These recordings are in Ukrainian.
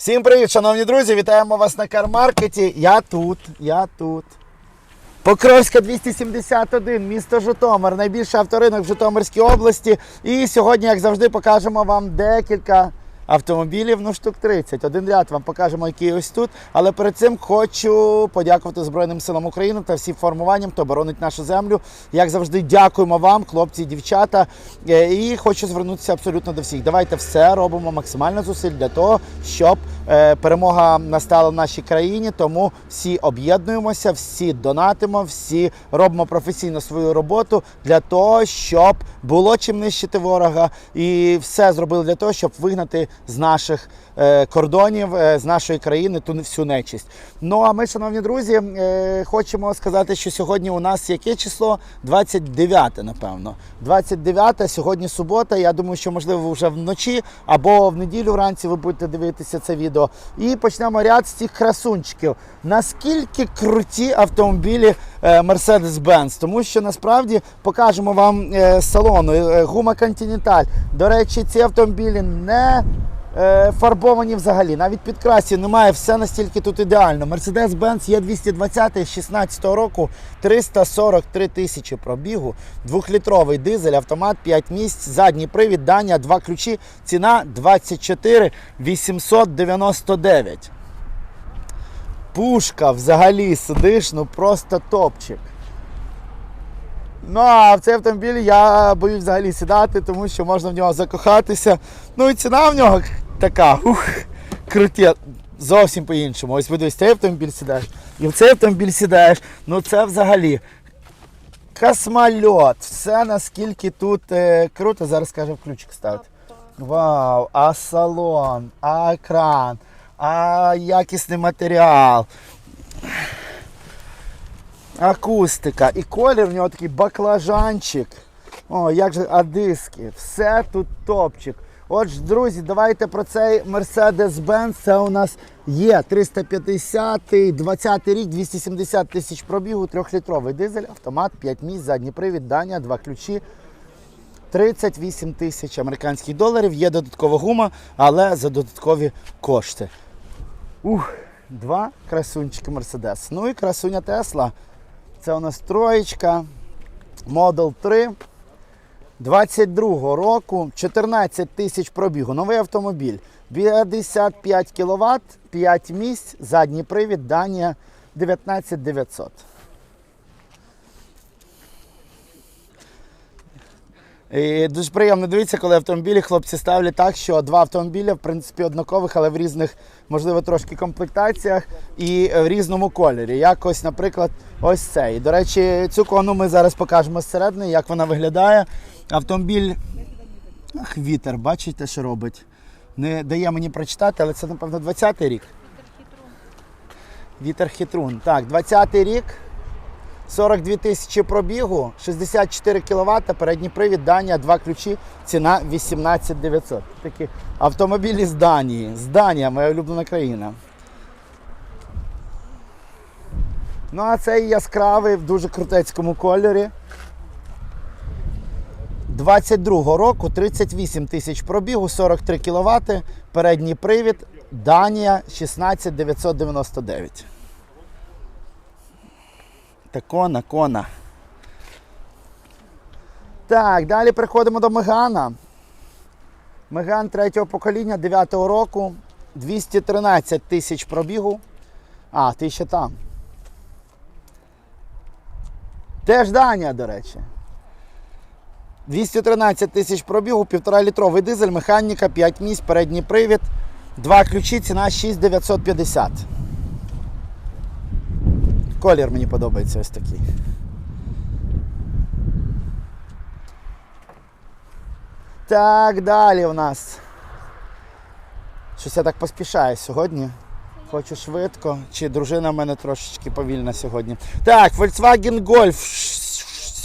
Всім привіт, шановні друзі! Вітаємо вас на кармаркеті. Я тут, я тут. Покровська 271, місто Житомир, найбільший авторинок в Житомирській області. І сьогодні, як завжди, покажемо вам декілька автомобілів, ну штук 30. Один ряд вам покажемо, який ось тут. Але перед цим хочу подякувати Збройним силам України та всім формуванням, хто боронить нашу землю. Як завжди, дякуємо вам, хлопці дівчата. Е, І хочу звернутися абсолютно до всіх. Давайте все робимо максимально зусиль для того, щоб е, перемога настала в нашій країні. Тому всі об'єднуємося, всі донатимо, всі робимо професійно свою роботу для того, щоб було чим нищити ворога, і все зробили для того, щоб вигнати з наших кордонів, е, з нашої країни ту всю нечисть. Ну а ми, шановні друзі, е, хочемо сказати, що сьогодні у нас яке число? 29, напевно. 29, сьогодні субота. Я думаю, що можливо вже вночі або в неділю вранці ви будете дивитися це відео. І почнемо ряд з цих красунчиків. Наскільки круті автомобілі е, Mercedes-Benz, тому що насправді покажемо вам е, е, гума Continental. До речі, ці автомобілі не е, фарбовані взагалі. Навіть підкрасів немає, все настільки тут ідеально. Mercedes-Benz є 220 з 16 року, 343 тисячі пробігу, двохлітровий дизель, автомат 5 місць, задній привід, Данія, два ключі, ціна 24 899. Пушка взагалі сидиш, ну просто топчик. Ну, а в цей автомобіль я боюсь взагалі сідати, тому що можна в нього закохатися. Ну і ціна в нього така, ух, круті, зовсім по-іншому. Ось видивись, цей автомобіль сідаєш, і в цей автомобіль сідаєш. Ну це взагалі. Космольот, все наскільки тут е, круто. Зараз скаже ключик ставити. Вау, а салон, а екран, а якісний матеріал. Акустика. І колір в нього такий баклажанчик. О, як же, а диски. Все тут топчик. Отже, друзі, давайте про цей Mercedes-Benz. Це у нас є 350, 20 рік, 270 тисяч пробігу, 3-літровий дизель, автомат, 5 місць, задній привід, Даня, два ключі. 38 тисяч американських доларів. Є додаткова гума, але за додаткові кошти. Ух, два красунчики Mercedes. Ну і красуня Тесла. Це у нас троєчка. Model 3. 22 року, 14 тисяч пробігу. Новий автомобіль. 55 кВт, 5 місць, задній привід, Данія 19900. І дуже приємно дивитися, коли автомобілі хлопці ставлять так, що два автомобілі, в принципі, однакових, але в різних, можливо, трошки комплектаціях і в різному кольорі. Якось, наприклад, ось цей. До речі, цю кону ми зараз покажемо зсередини, як вона виглядає. Автомобіль. Ах, вітер, бачите, що робить. Не дає мені прочитати, але це, напевно, 20-й рік. Вітер хитрун. Так, 20-й рік. 42 тисячі пробігу, 64 кВт, передній привід, Данія, два ключі, ціна 18 900. Такі автомобілі з Данії. З Данія, моя улюблена країна. Ну, а цей яскравий в дуже крутецькому кольорі. 22 року 38 тисяч пробігу, 43 кВт, передній привід, Данія 16 999. Та кона, кона. Так, далі переходимо до Мегана. Меган третього покоління 9-го року. 213 тисяч пробігу. А, ти ще там. Теж Данія, до речі. 213 тисяч пробігу, 1,5 літровий дизель, механіка, 5 місць, передній привід, два ключі, ціна 6950. Колір мені подобається ось такий. Так, далі у нас. Щось я так поспішаю сьогодні. Хочу швидко. Чи дружина в мене трошечки повільна сьогодні. Так, Volkswagen Golf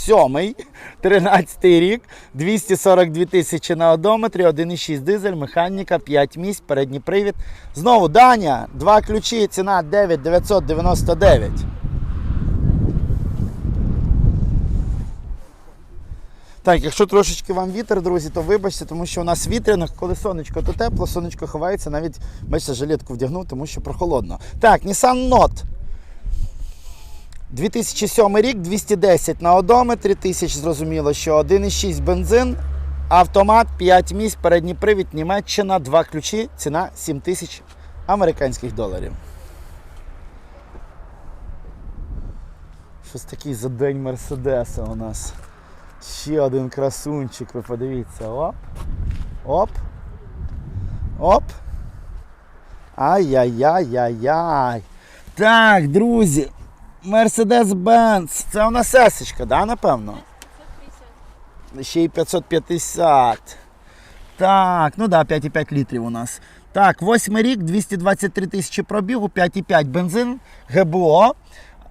7, 13 рік, 242 тисячі на одометрі, 1,6 дизель, механіка, 5 місць, передній привід. Знову Даня, два ключі, ціна 9999. Так, якщо трошечки вам вітер, друзі, то вибачте, тому що у нас вітряно, коли сонечко, то тепло, сонечко ховається, навіть бачите, жилетку вдягнув, тому що прохолодно. Так, Nissan Note. 2007 рік, 210 на одометрі, тисяч зрозуміло, що 1,6 бензин, автомат, 5 місць, передній привід, Німеччина, 2 ключі, ціна 7 тисяч американських доларів. Щось такий за день Мерседеса у нас. Ще один красунчик, ви подивіться. Оп. Оп. Оп. Ай-яй-яй-яй-яй. Так, друзі. Mercedes-Benz. Це у нас есечка, да, напевно? 550. Ще й 550. Так, ну да, 5,5 літрів у нас. Так, восьмий рік, 223 тисячі пробігу, 5,5 бензин, ГБО.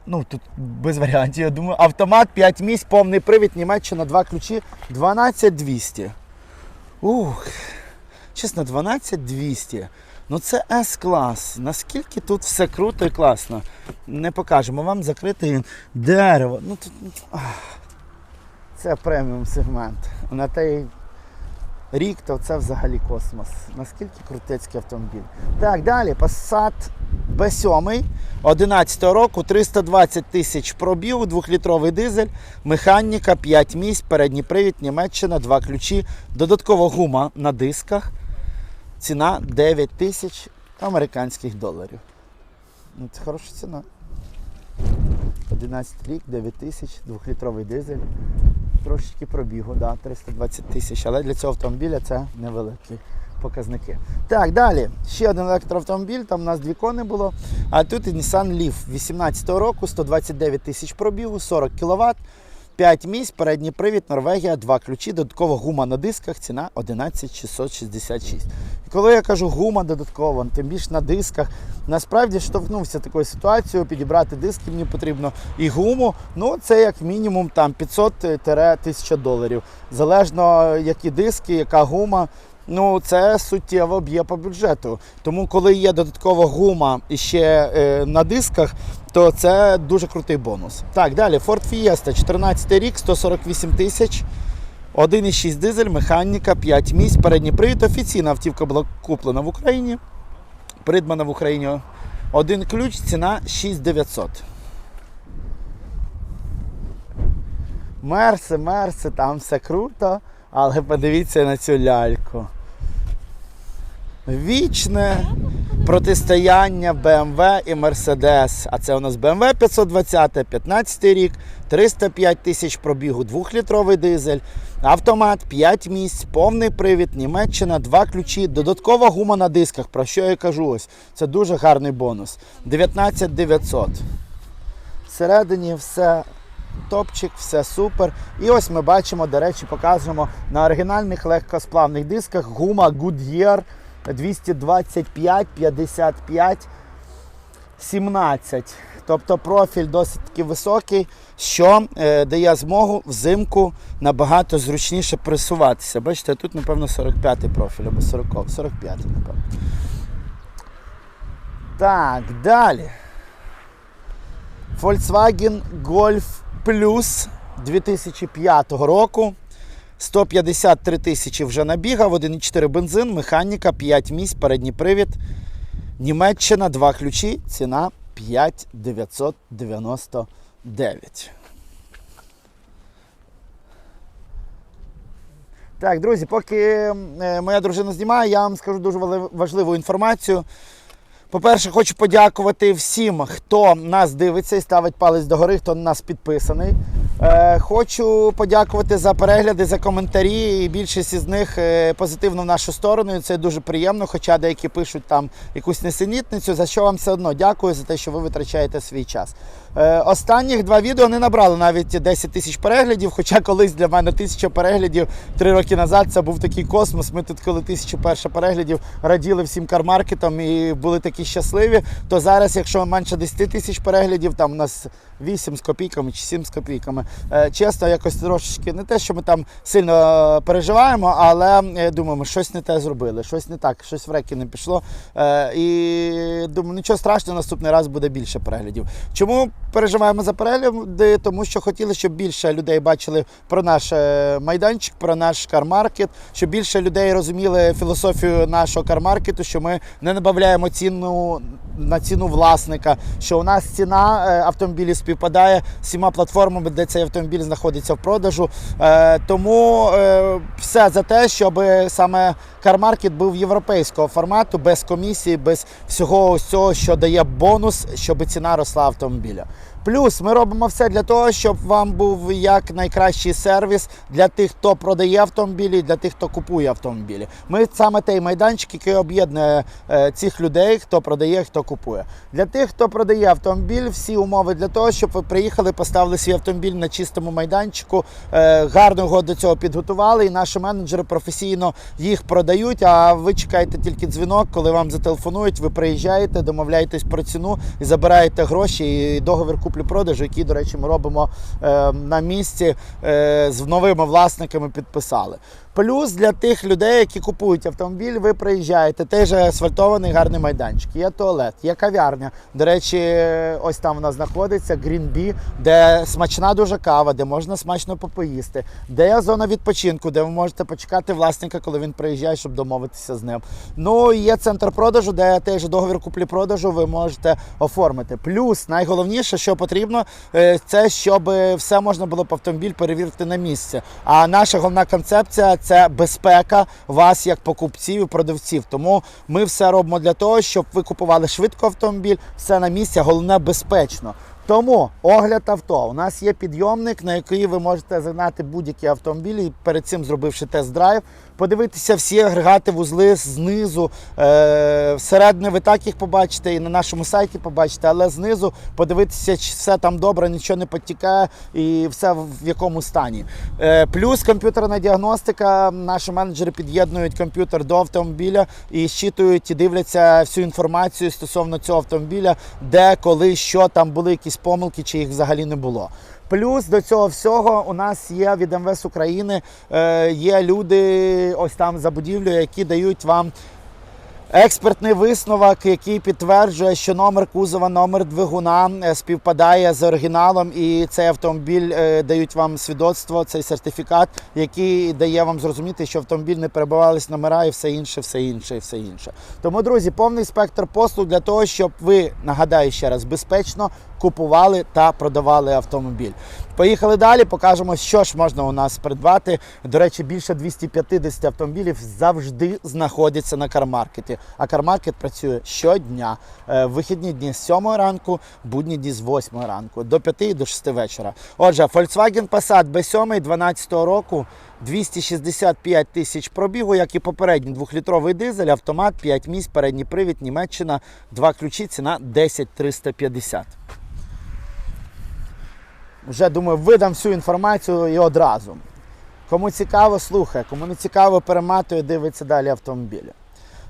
Ну, тут без варіантів, я думаю. Автомат, 5 місць, повний привід, Німеччина, 2 ключі, 12200. Ух, чесно, 12200. Ну це С-клас. Наскільки тут все круто і класно. Не покажемо вам закритий він. Дерево. Ну, тут, ну. Це преміум сегмент. На той рік, то це взагалі космос. Наскільки крутецький автомобіль. Так, далі, Passat B7 11 року, 320 тисяч пробігу, 2-літровий дизель, механіка, 5 місць, передній привід, Німеччина, 2 ключі, додаткова гума на дисках. Ціна 9 тисяч американських доларів. Ну, це хороша ціна. 11 рік, 9 тисяч, 2-літровий дизель. Трошечки пробігу, да, 320 тисяч, але для цього автомобіля це невеликі показники. Так, далі. Ще один електроавтомобіль, там у нас дві кони було. А тут і Nissan Leaf 18 року, 129 тисяч пробігу, 40 кВт, 5 місць, передній привід, Норвегія, 2 ключі, додаткова гума на дисках, ціна 11666. І коли я кажу гума додаткова, тим більше на дисках, насправді штовхнувся такою ситуацією, підібрати диски мені потрібно і гуму. Ну, це як мінімум там 500-1000 доларів. Залежно які диски, яка гума. Ну, це суттєво б'є по бюджету. Тому, коли є додаткова гума і ще е, на дисках, то це дуже крутий бонус. Так, далі Ford Fiesta, 14 рік, 148 тисяч. 1,6 дизель, механіка, 5 місць, передній привід. Офіційна автівка була куплена в Україні. Придбана в Україні. Один ключ, ціна 6900. Мерси, мерси, там все круто, але подивіться на цю ляльку. Вічне протистояння BMW і Mercedes. А це у нас BMW 520, 15 рік, 305 тисяч пробігу, 2-літровий дизель, автомат, 5 місць, повний привід, Німеччина, 2 ключі, додаткова гума на дисках. Про що я кажу ось? Це дуже гарний бонус. 19 900. Всередині все топчик, все супер. І ось ми бачимо, до речі, показуємо на оригінальних легкосплавних дисках гума Goodyear 225 55 17. Тобто профіль досить таки високий, що е, дає змогу взимку набагато зручніше пресуватися. Бачите, тут, напевно, 45-й профіль або 40, 45, напевно. Так, далі. Volkswagen Golf Plus 2005 року. 153 тисячі вже набігав, 1,4 бензин, механіка, 5 місць, передній привід. Німеччина, 2 ключі, ціна 5999. Так, друзі, поки е, моя дружина знімає, я вам скажу дуже важливу інформацію. По-перше, хочу подякувати всім, хто нас дивиться і ставить палець догори, хто на нас підписаний. Е, хочу подякувати за перегляди, за коментарі. І більшість із них е, позитивно в нашу сторону. І це дуже приємно. Хоча деякі пишуть там якусь несенітницю, за що вам все одно дякую за те, що ви витрачаєте свій час. Е, останніх два відео не набрали навіть 10 тисяч переглядів. Хоча колись для мене тисяча переглядів три роки назад це був такий космос. Ми тут, коли тисячу перших переглядів, раділи всім кармаркетам і були такі щасливі, то зараз, якщо менше 10 тисяч переглядів, там у нас 8 з копійками чи 7 з копійками. Е, Чесно, якось трошечки не те, що ми там сильно е, переживаємо, але думаємо, щось не те зробили, щось не так, щось в реки не пішло. Е, І думаю, нічого страшного, наступний раз буде більше переглядів. Чому переживаємо за перегляди? Тому що хотіли, щоб більше людей бачили про наш е, майданчик, про наш кармаркет, щоб більше людей розуміли філософію нашого кармаркету, що ми не набавляємо ціну на ціну власника, що у нас ціна е, автомобілів співпадає з всіма платформами, де цей автомобіль знаходиться в продажу. Е, Тому все за те, щоб саме кармаркет був європейського формату, без комісії, без всього ось цього, що дає бонус, щоб ціна росла автомобіля. Плюс ми робимо все для того, щоб вам був як найкращий сервіс для тих, хто продає автомобілі, для тих, хто купує автомобілі. Ми саме той майданчик, який об'єднує е, цих людей, хто продає, хто купує. Для тих, хто продає автомобіль, всі умови для того, щоб ви приїхали, поставили свій автомобіль на чистому майданчику, е, гарно його до цього підготували, і наші менеджери професійно їх продають. А ви чекаєте тільки дзвінок, коли вам зателефонують, ви приїжджаєте, домовляєтесь про ціну і забираєте гроші і договір куплі-продажу, який, до речі, ми робимо е, на місці е, з новими власниками підписали. Плюс для тих людей, які купують автомобіль, ви приїжджаєте. Же асфальтований гарний майданчик. Є туалет, є кав'ярня. До речі, ось там вона знаходиться, Bee, де смачна дуже кава, де можна смачно попоїсти, де є зона відпочинку, де ви можете почекати власника, коли він приїжджає, щоб домовитися з ним. Ну і є центр продажу, де теж договір куплі-продажу ви можете оформити. Плюс найголовніше, що потрібно, е, це щоб все можна було б автомобіль перевірити на місці. А наша головна концепція це безпека вас як покупців і продавців. Тому ми все робимо для того, щоб ви купували швидко автомобіль, все на місці, головне безпечно. Тому огляд авто. У нас є підйомник, на який ви можете загнати будь-які автомобілі, перед цим зробивши тест-драйв, подивитися всі агрегати, вузли знизу. Е, ви так їх побачите і на нашому сайті побачите, але знизу подивитися, чи все там добре, нічого не підтікає і все в якому стані. Е, плюс комп'ютерна діагностика. Наші менеджери під'єднують комп'ютер до автомобіля і щитують і дивляться всю інформацію стосовно цього автомобіля, де, коли, що там були якісь помилки, чи їх взагалі не було. Плюс до цього всього у нас є від МВС України е, є люди ось там за будівлею, які дають вам експертний висновок, який підтверджує, що номер кузова, номер двигуна е, співпадає з оригіналом, і цей автомобіль е, дають вам свідоцтво, цей сертифікат, який дає вам зрозуміти, що автомобіль не перебувались номера і все інше, все інше, і все інше. Тому, друзі, повний спектр послуг для того, щоб ви нагадаю ще раз безпечно купували та продавали автомобіль. Поїхали далі, покажемо, що ж можна у нас придбати. До речі, більше 250 автомобілів завжди знаходяться на кармаркеті. А кармаркет працює щодня. Е, Вихідні дні з 7 ранку, будні дні з 8 ранку, до 5 і до 6 вечора. Отже, Volkswagen Passat B7 12 року. 265 тисяч пробігу, як і попередній двохлітровий дизель, автомат, 5 місць, передній привід, Німеччина, два ключі, ціна 10 350. Вже думаю, видам всю інформацію і одразу. Кому цікаво, слухає, кому не цікаво, перематує, дивиться далі автомобілі.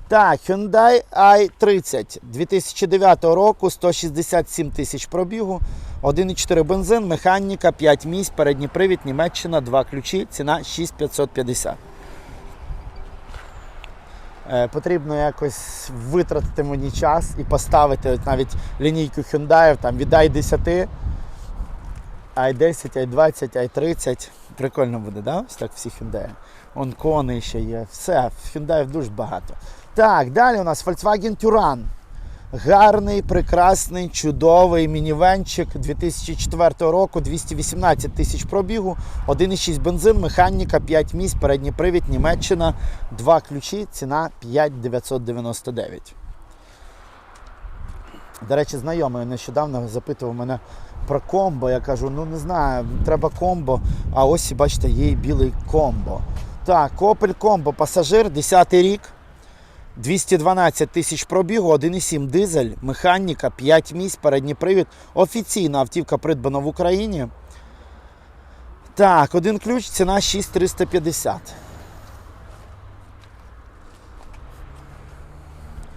Так, Hyundai i30 2009 року, 167 тисяч пробігу, 1,4 бензин, механіка, 5 місць, передній привід, Німеччина, 2 ключі, ціна 6550. Е, потрібно якось витратити мені час і поставити навіть лінійку Hyundai там від i10, i10, i20, i30. Прикольно буде, да? Ось так всі Hyundai. Вон кони ще є. Все, Hyundai дуже багато. Так, далі у нас Volkswagen Touran. Гарний, прекрасний, чудовий мінівенчик 2004 року, 218 тисяч пробігу, 1,6 бензин, механіка, 5 місць, передній привід, Німеччина, 2 ключі, ціна 5999. До речі, знайомий нещодавно запитував мене про комбо. Я кажу, ну не знаю, треба комбо. А ось, бачите, є білий комбо. Так, Opel Combo, пасажир, 10 рік. 212 тисяч пробігу, 1,7 дизель, механіка, 5 місць, передній привід. Офіційна автівка придбана в Україні. Так, один ключ, ціна 6350.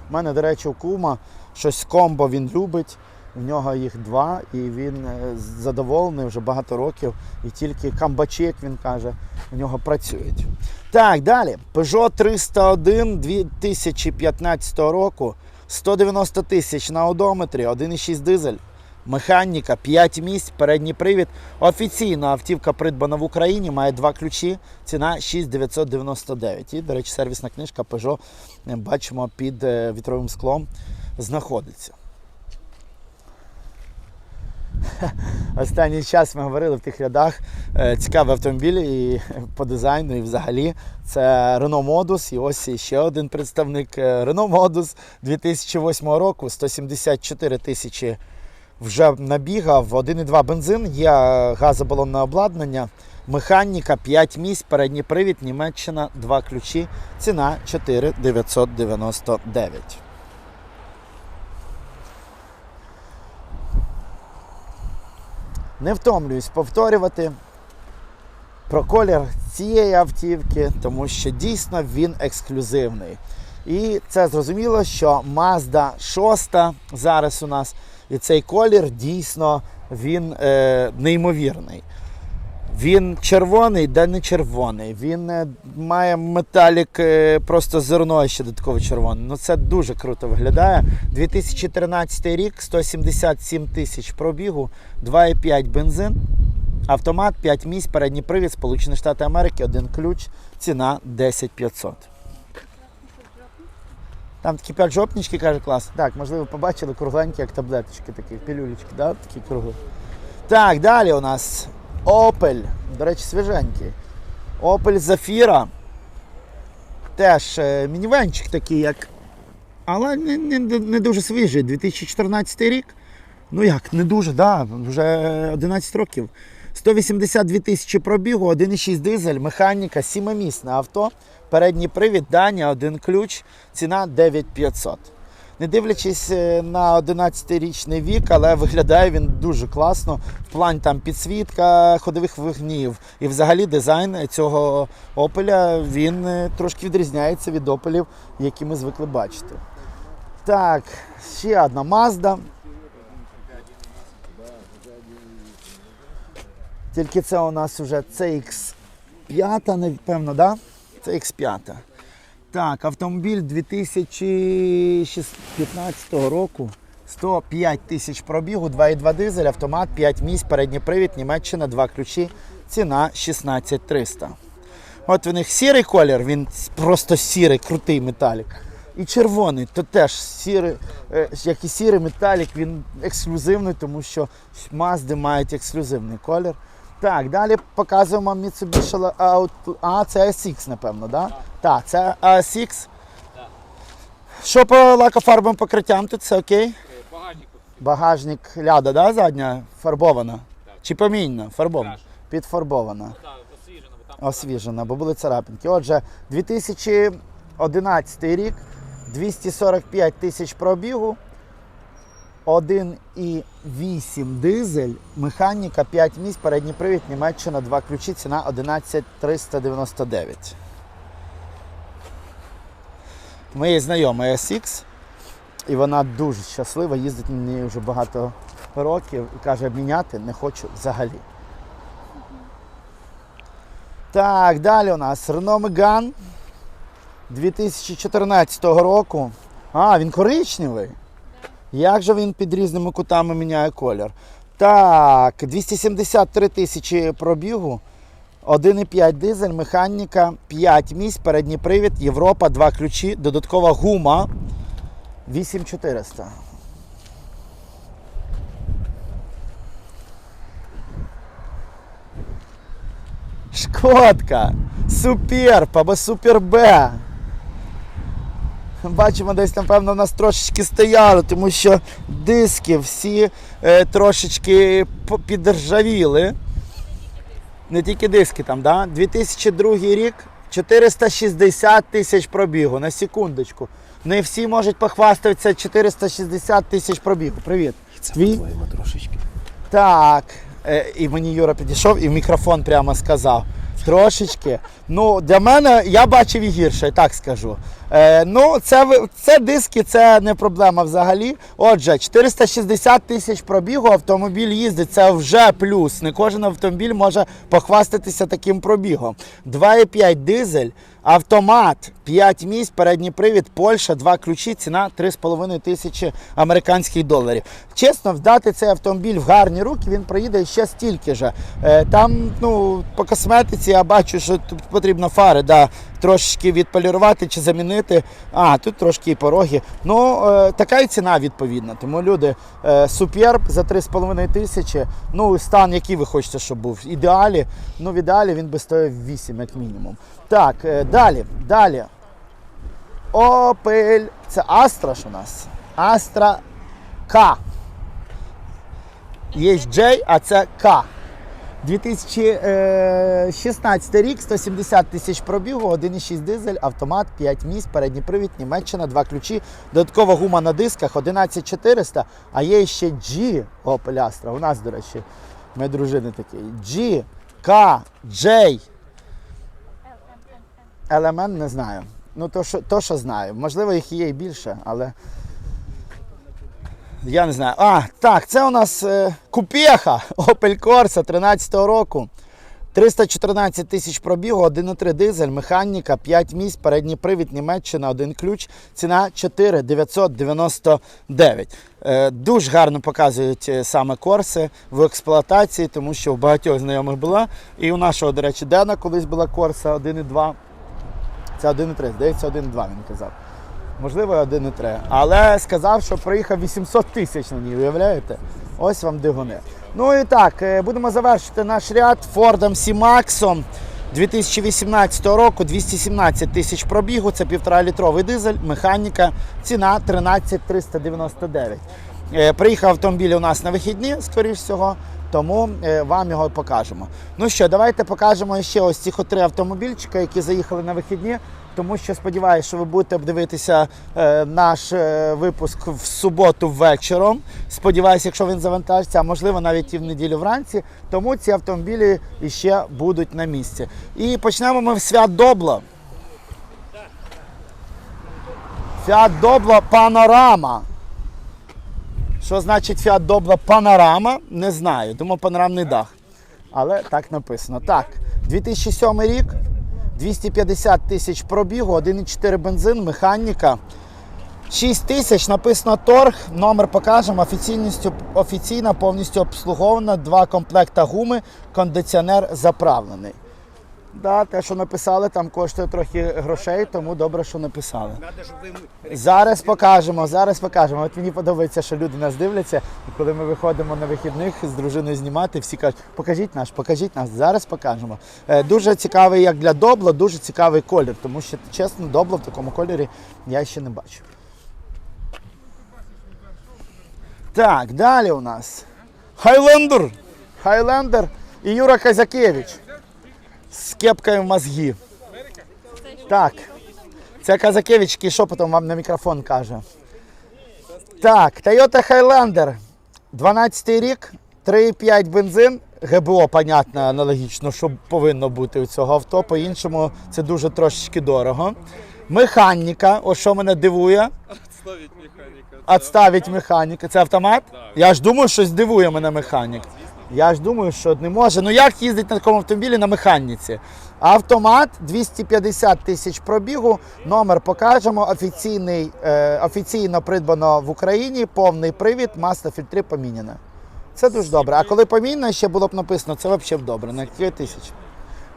У мене, до речі, у кума щось комбо він любить. В нього їх два, і він е, задоволений вже багато років. І тільки камбачі, він каже, у нього працюють. Так, далі. Peugeot 301 2015 року. 190 тисяч на одометрі, 1,6 дизель. Механіка, 5 місць, передній привід. Офіційно автівка придбана в Україні, має два ключі. Ціна 6999. І, до речі, сервісна книжка Peugeot, е, бачимо, під е, вітровим склом знаходиться. Останній час ми говорили в тих рядах. е, Цікавий автомобіль і по дизайну, і взагалі. Це Renault Modus. І ось ще один представник е, Renault Modus 2008 року, 174 тисячі вже набігав, 1,2 бензин, є газобалонне обладнання, механіка, 5 місць, передній привід, Німеччина, 2 ключі, ціна 4,999. Не втомлююсь повторювати про колір цієї автівки, тому що дійсно він ексклюзивний. І це зрозуміло, що Mazda 6 зараз у нас, і цей колір дійсно він е, неймовірний. Він червоний, де не червоний. Він е, має металік, е, просто зерно ще додатково червоне. Ну це дуже круто виглядає. 2013 рік, 177 тисяч пробігу, 2,5 бензин, автомат, 5 місць, передній привід, Сполучені Штати Америки, один ключ, ціна 10 500. Там такі п'ять жопнички, каже, клас. Так, можливо, побачили кругленькі, як таблеточки, такі пілюлечки, да? такі кругли. Так, далі у нас Opel. До речі, свіженький. Opel Zafira. Теж е, мінівенчик такий, як. Але не, не, не дуже свіжий. 2014 рік. Ну як, не дуже, да, вже 11 років. 182 тисячі пробігу, 1,6 дизель, механіка, 7-місне авто. Передній привід, Даня, один ключ, ціна 9500. Не дивлячись е, на 11-річний вік, але виглядає він дуже класно. В плані там підсвітка ходових вогнів. І взагалі дизайн цього опеля він е, трошки відрізняється від опелів, які ми звикли бачити. Так, ще одна Mazda. Тільки це у нас вже CX5, напевно, да? CX5. Так, автомобіль 2015 року. 105 тисяч пробігу, 2,2 дизель, автомат, 5 місць, передній привід, Німеччина, 2 ключі, ціна 16300. От у них сірий колір, він просто сірий, крутий металік. І червоний, то теж сірий, е, як і сірий металік, він ексклюзивний, тому що Mazda мають ексклюзивний колір. Так, далі показуємо Mitsubishi Out... А, це SX, напевно, так? Да? Так, це SX. Що по лакофарбовим покриттям тут все окей? Багажник Багажник ляда, да, задня фарбована? Чи помінна? Фарбована? Підфарбована. ну, да, освіжено, бо там Освіжена, бо були царапинки. Отже, 2011 рік, 245 тисяч пробігу, 1,8 дизель, механіка, 5 місць, передній привід, Німеччина, 2 ключі, ціна 11399. Моєї знайомої SX, і вона дуже щаслива, їздить на ній вже багато років і каже, міняти не хочу взагалі. Так, далі у нас Renault Megane 2014 року. А, він коричневий. Як же він під різними кутами міняє колір? Так, 273 тисячі пробігу, 1,5 дизель, механіка, 5 місць, передній привід, Європа, 2 ключі, додаткова гума 8400. Шкодка, Суперб або Супер Б. Бачимо, десь, напевно, у нас трошечки стояло, тому що диски всі е, трошечки підржавіли. Не тільки диски там, да? 2002 рік 460 тисяч пробігу на секундочку. Не всі можуть похвастатися 460 тисяч пробігу. Привіт. Твій? Твоємо трошечки. Так. Е, і мені Юра підійшов і в мікрофон прямо сказав. Трошечки. Ну, для мене я бачив і гірше, так скажу. Е, ну, це, це диски, це не проблема взагалі. Отже, 460 тисяч пробігу автомобіль їздить. Це вже плюс. Не кожен автомобіль може похвастатися таким пробігом. 2,5 дизель, автомат, 5 місць, передній привід, Польща, два ключі, ціна 3,5 тисячі американських доларів. Чесно, вдати цей автомобіль в гарні руки, він проїде ще стільки ж. Е, Там, ну, по косметиці я бачу, що тут потрібно фари, да, трошечки відполірувати чи замінити. А, тут трошки і пороги. Ну, е, така і ціна відповідна. Тому люди, е, суперб за 3,5 тисячі. Ну, стан, який ви хочете, щоб був. Ідеалі, ну, в ідеалі він би стоїв 8, як мінімум. Так, е, далі, далі. Opel. Це Astra ж у нас. Astra K. Є J, а це К. 2016 рік, 170 тисяч пробігу, 1,6 дизель, автомат, 5 місць, передній привід, Німеччина, 2 ключі, додаткова гума на дисках, 11400, а є ще G Opel Astra. У нас, до речі, ми дружини такі. G, K, J. Елемент не знаю. Ну, то що, то, що знаю. Можливо, їх є і більше, але. Я не знаю. А, так, це у нас е, купеха Opel Corsa 13-го року. 314 тисяч пробігу, 1,3 дизель, механіка, 5 місць, передній привід, Німеччина, один ключ. Ціна 4 999. Е, дуже гарно показують е, саме корси в експлуатації, тому що в багатьох знайомих була. І у нашого, до речі, Дена колись була корса 1,2. Це 1,3, здається, 1,2 він казав. Можливо, 1,3. Але сказав, що проїхав 800 тисяч на ній, уявляєте? Ось вам дигуни. Ну і так, е, будемо завершити наш ряд Фордом C-Max 2018 року, 217 тисяч пробігу, це 1,5 літровий дизель, механіка, ціна 13 399. Е, Приїхав автомобіль у нас на вихідні, скоріш всього, тому е, вам його покажемо. Ну що, давайте покажемо ще ось ці три автомобільчика, які заїхали на вихідні. Тому що сподіваюся, що ви будете дивитися е, наш е, випуск в суботу вечором. Сподіваюся, якщо він завантажиться, а можливо навіть і в неділю вранці. Тому ці автомобілі ще будуть на місці. І почнемо ми в свят Добло. Фіат Добло Панорама. Що значить Fiat Doblo Панорама? Не знаю. Думаю, панорамний дах. Але так написано. Так, 2007 рік, 250 тисяч пробігу, 1,4 бензин, механіка. 6 тисяч, написано торг, номер покажемо, офіційністю, офіційна, повністю обслугована, два комплекта гуми, кондиціонер заправлений. Да, те, що написали, там коштує трохи грошей, тому добре, що написали. Зараз покажемо, зараз покажемо. От мені подобається, що люди нас дивляться, і коли ми виходимо на вихідних з дружиною знімати, всі кажуть, покажіть наш, покажіть нас. Зараз покажемо. Е, Дуже цікавий, як для Добла, дуже цікавий колір, тому що, чесно, Добло в такому кольорі я ще не бачу. Так, далі у нас Хайлендер. Хайлендер і Юра Казакевич з кепкою в мозгі. Так. Це Казакевич, який шепотом вам на мікрофон каже. Так, Toyota Highlander. 12 рік, 3,5 бензин. ГБО, понятно, аналогічно, що повинно бути у цього авто. По-іншому це дуже трошечки дорого. Механіка, ось що мене дивує. Отставить механіка. Отставить механіка. Це автомат? Я ж думаю, що здивує мене механік. Я ж думаю, що не може. Ну як їздить на такому автомобілі на механіці? Автомат 250 тисяч пробігу. Номер покажемо. Офіційний, е, офіційно придбано в Україні. Повний привід, масло фільтри поміняне. Це дуже добре. А коли поміняно, ще було б написано, це взагалі добре. На 2 тисячі.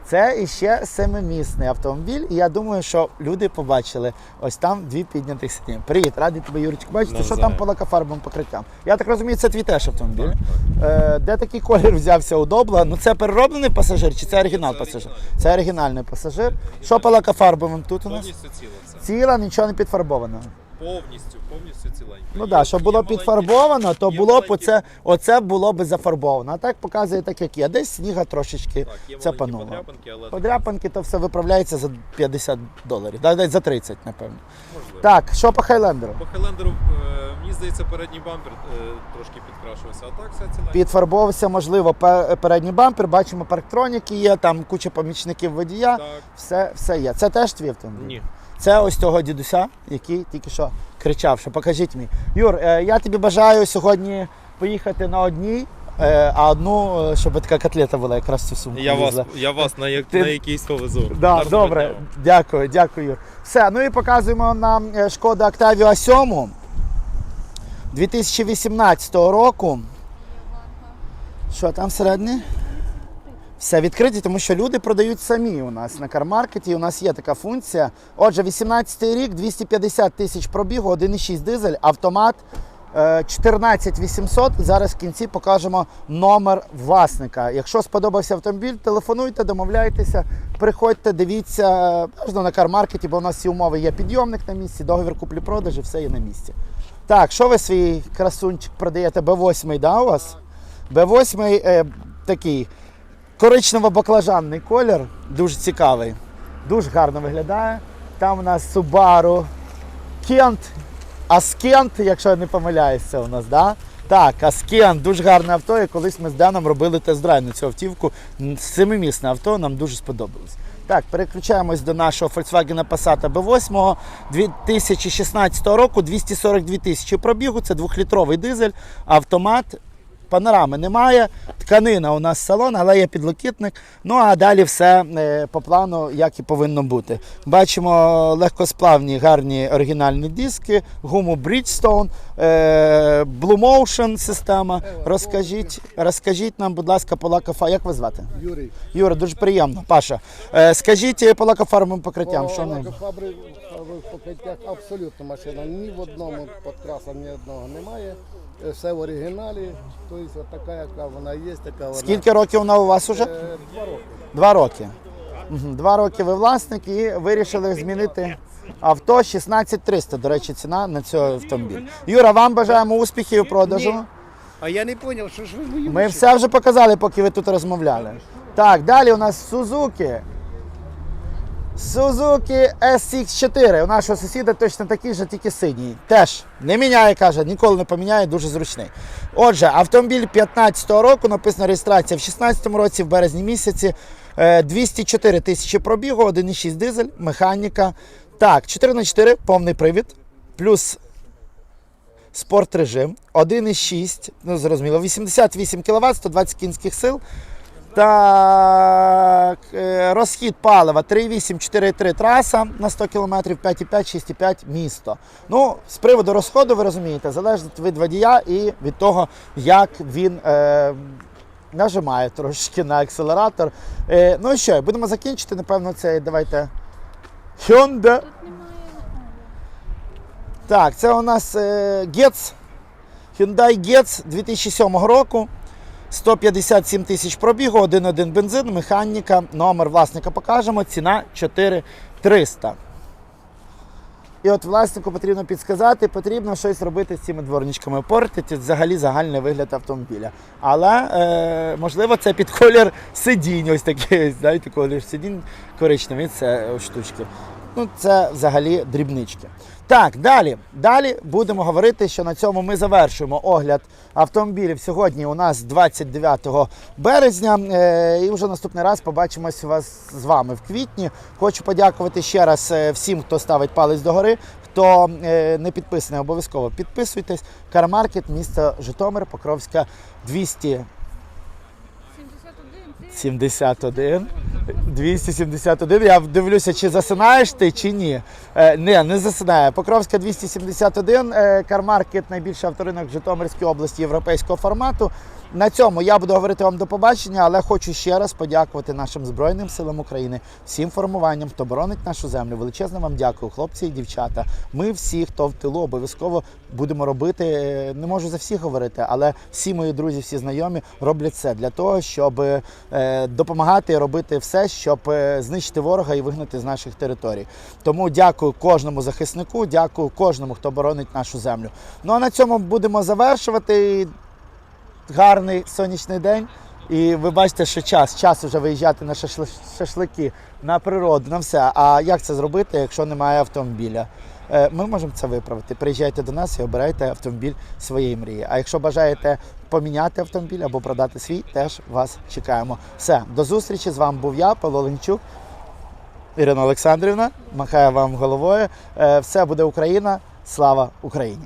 Це іще семимісний автомобіль, і я думаю, що люди побачили ось там дві піднятих сидіння. Привіт, радий тебе, Юрчик. Бачите, що там по лакофарбовим покриттям. Я так розумію, це твій теж автомобіль. Е, де такий колір взявся у Добла? Ну це перероблений пасажир чи це оригінал пасажир? Це оригінальний пасажир. Що по лакофарбовим тут у нас? Ціла, нічого не підфарбовано. Повністю, повністю ціленька. Ну так, щоб було підфарбовано, то було б оце, оце було б зафарбовано. А так показує так, як є. Десь сніга трошечки Так, є це маленькі пануло. подряпинки, але Подряпинки то все виправляється за 50 доларів. Да, десь за 30, напевно. можливо. Так, що по Хайлендеру? По Хайлендеру, е, мені здається, передній бампер е, трошки підкрашувався, а так вся ціленька. Підфарбовувався, можливо, пе- передній бампер, бачимо, парктроніки є, там куча помічників водія. Так, Все, все є. Це теж твій автомобіль? ні. Це ось того дідуся, який тільки що кричав, що покажіть мені. Юр, е, я тобі бажаю сьогодні поїхати на одній, е, а одну, е, щоб така котлета була якраз цю сумку. Я вас, я вас на, як, Ти- на якийсь повезу. Да, добре, дня. дякую, дякую. Юр. Все, ну і показуємо нам шкода Octavia 7 2018 року. Що там всередині? Все відкриті, тому що люди продають самі у нас на кармаркеті. У нас є така функція. Отже, 18 рік, 250 тисяч пробігу, 1,6 дизель, автомат. е, 14800. Зараз в кінці покажемо номер власника. Якщо сподобався автомобіль, телефонуйте, домовляйтеся, приходьте, дивіться можна на кармаркеті, бо у нас всі умови є підйомник на місці, договір куплі-продажі, все є на місці. Так, що ви свій красунчик продаєте? Б8, да, у вас? Б8 е, такий коричнево-баклажанний колір, дуже цікавий. Дуже гарно виглядає. Там у нас Subaru Kent, Аскент, якщо я не помиляюся, у нас, да? Так, Аскент, дуже гарне авто. І колись ми з Даном робили тест-драйв на цю автівку. Семимісне авто, нам дуже сподобалось. Так, переключаємось до нашого Volkswagen Passat B8 2016 року, 242 тисячі пробігу, це двохлітровий дизель, автомат. Панорами немає, тканина у нас салон, але є підлокітник. Ну а далі все е, по плану, як і повинно бути. Бачимо легкосплавні гарні оригінальні диски, гуму Bridgestone, е, Blue Motion система. Розкажіть, розкажіть нам, будь лака, по лакофа. Як вас звати? Юрій, Юра, дуже приємно. Паша. Е, скажіть по лакофармовим покриттям, що не. фабрик покриттях абсолютно машина. Ні в одному подкраса ні одного немає. Е, Все в оригіналі. Тобто така, яка вона є, така вона. Скільки років вона у вас уже? Е, Два роки. Два роки. Мгм, Два роки ви власник і вирішили змінити авто 16300. До речі, ціна на цей автомобіль. Юра, вам бажаємо успіхів у продажу. А я не зрозумів, що ж ви воюєте? Ми все вже показали, поки ви тут розмовляли. Так, далі у нас Suzuki. Suzuki SX4. У нашого сусіда точно такий же, тільки синій. Теж не міняє, каже, ніколи не поміняє, дуже зручний. Отже, автомобіль 15-го року, написана реєстрація в 16-му році, в березні місяці. Е, 204 тисячі пробігу, 1,6 дизель, механіка. Так, 4х4, повний привід, плюс спорт режим, 1,6, ну зрозуміло, 88 кВт, 120 кінських сил. Так, е, розхід палива 3,8, 4,3 траса на 100 км, 5,5, 6,5 місто. Ну, з приводу розходу, ви розумієте, залежить від водія і від того, як він е, нажимає трошки на акселератор. Е, ну і що, будемо закінчити, напевно, це давайте. Hyundai. Так, це у нас е, Getz, Hyundai Getz 2007 року. 157 тисяч пробігу, 1,1 бензин, механіка, номер власника покажемо, ціна 4300. І от власнику потрібно підсказати, потрібно щось робити з цими дворничками, портити взагалі загальний вигляд автомобіля. Але е, можливо це під колір сидінь, ось такий, знаєте, колір сидінь коричневий, це штучки. Ну, це взагалі дрібнички. Так, далі. Далі будемо говорити, що на цьому ми завершуємо огляд автомобілів. Сьогодні у нас 29 березня. Е, і вже наступний раз побачимось вас з вами в квітні. Хочу подякувати ще раз е, всім, хто ставить палець догори. Хто е, не підписаний, обов'язково підписуйтесь. Кармаркет, місто Житомир, Покровська 200. 71. 271. Я дивлюся, чи засинаєш ти, чи ні. Е, не, не засинає. Покровська 271. Е, Кармаркет найбільший авторинок Житомирської області європейського формату. На цьому я буду говорити вам до побачення, але хочу ще раз подякувати нашим Збройним силам України, всім формуванням, хто боронить нашу землю. Величезно вам дякую, хлопці і дівчата. Ми всі, хто в тилу, обов'язково будемо робити. е, Не можу за всіх говорити, але всі мої друзі, всі знайомі роблять це для того, щоб е, допомагати робити все, щоб е, знищити ворога і вигнати з наших територій. Тому дякую кожному захиснику, дякую кожному, хто боронить нашу землю. Ну а на цьому будемо завершувати гарний сонячний день. І ви бачите, що час, час вже виїжджати на шашли- шашлики, на природу, на все. А як це зробити, якщо немає автомобіля? Е, Ми можемо це виправити. Приїжджайте до нас і обирайте автомобіль своєї мрії. А якщо бажаєте поміняти автомобіль або продати свій, теж вас чекаємо. Все, до зустрічі. З вами був я, Павло Ленчук. Ірина Олександрівна, махає вам головою. Е, Все буде Україна. Слава Україні!